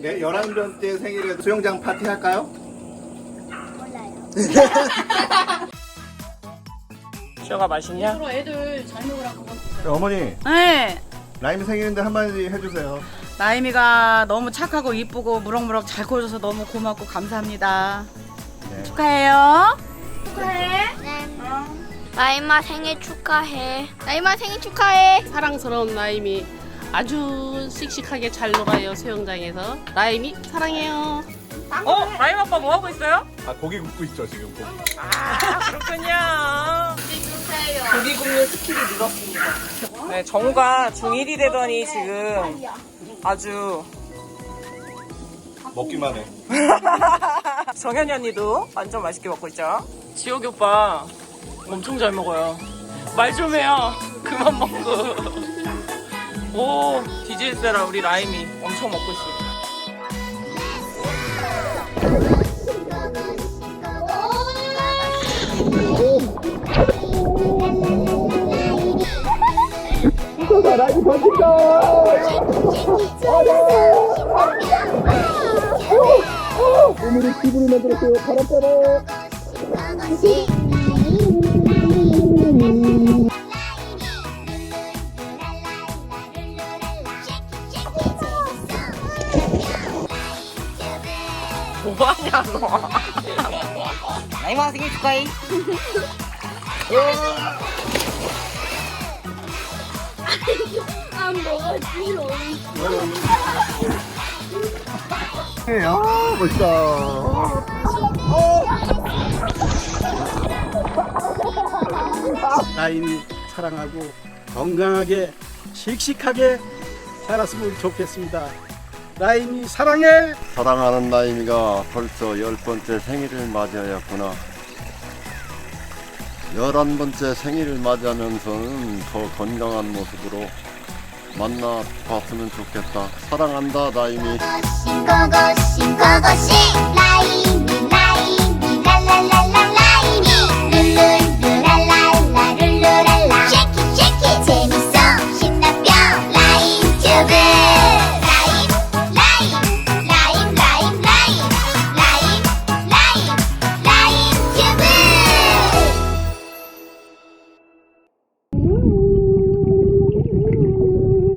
네, 11번째 생일에 수영장 파티 할까요? 몰라요. 수영아 맛있냐? 앞으로 애들 잘 먹으라고. 어머니, 네. 라임 생일인데 한마디 해주세요. 나임이가 너무 착하고 이쁘고 무럭무럭 잘 커줘서 너무 고맙고 감사합니다. 네. 축하해요. 네. 나이마 생일 축하해. 나이마 생일 축하해. 사랑스러운 나임이 아주 씩씩하게 잘 놀아요 수영장에서. 나임이 사랑해요. 어? 라임 아빠 뭐 하고 있어요? 아, 고기 굽고 있죠, 지금. 고기. 아 그렇군요. 고기 굽는 스킬이 늘었습니다. 네, 정우가 중1이 되더니 지금 아주 먹기만 해. 정현이 언니도 완전 맛있게 먹고 있죠. 지옥이 오빠 엄청 잘 먹어요. 말 좀 해요. 그만 먹고. 오, 디질세라 우리 라임이 엄청 먹고 있습니다. 뭐하냐 너. 라임아 생일 축하해. 안 먹어 싫어. 아, 멋있다. 나인이 사랑하고 건강하게 씩씩하게 살았으면 좋겠습니다. 나인이 사랑해. 사랑하는 나임이가 벌써 열 번째 생일을 맞이하였구나. 열한 번째 생일을 맞이하면서는 더 건강한 모습으로 만나 봤으면 좋겠다. 사랑한다, 나임이. 고고싱 고고싱 고고싱